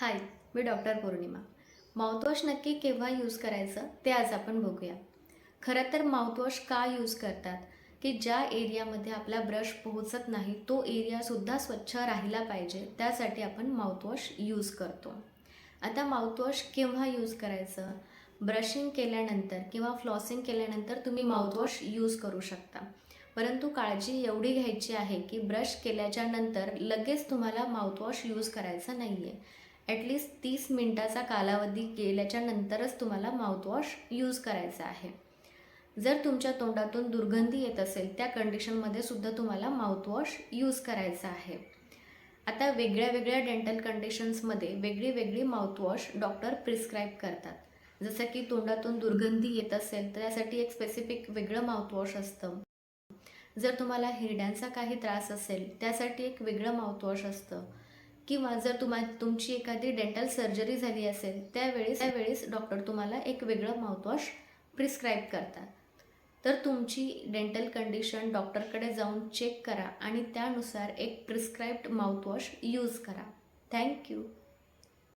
हाय मी doctor पौर्णिमा. Mouthwash नक्की केव्हा use करायचं ते आज आपण बघूया. खरं तर माउथवॉश का यूज करतात? की ज्या एरियामध्ये आपला ब्रश पोहोचत नाही तो एरियासुद्धा स्वच्छ राहिला पाहिजे त्यासाठी आपण माउथवॉश यूज करतो. आता माउथवॉश केव्हा यूज करायचं? ब्रशिंग केल्यानंतर किंवा फ्लॉसिंग केल्यानंतर तुम्ही माउथवॉश यूज करू शकता. परंतु काळजी एवढी घ्यायची आहे की ब्रश केल्याच्यानंतर लगेच तुम्हाला माउथवॉश यूज करायचा नाही आहे ॲटलिस्ट तीस मिनटाचा कालावधी गेल्याच्या नंतरच तुम्हाला माउथवॉश यूज करायचा आहे. जर तुमच्या तोंडातून दुर्गंधी येत असेल त्या कंडिशनमध्ये सुद्धा तुम्हाला माउथवॉश यूज करायचा आहे. आता वेगळ्या वेगळ्या डेंटल कंडिशन्समध्ये वेगळी वेगळी माउथवॉश डॉक्टर प्रिस्क्राईब करतात. जसं की तोंडातून दुर्गंधी येत असेल तर त्यासाठी एक स्पेसिफिक वेगळं माउथवॉश असतं. जर तुम्हाला हिरड्यांचा काही त्रास असेल त्यासाठी एक वेगळं माउथवॉश असतं. किंवा जर तुम्हा तुमची एखादी डेंटल सर्जरी झाली असेल त्यावेळेस त्यावेळेस डॉक्टर तुम्हाला एक वेगळं माउथवॉश प्रिस्क्राईब करतात. तर तुमची डेंटल कंडिशन डॉक्टरकडे जाऊन चेक करा आणि त्यानुसार एक प्रिस्क्राईब्ड माउथवॉश यूज करा. Thank you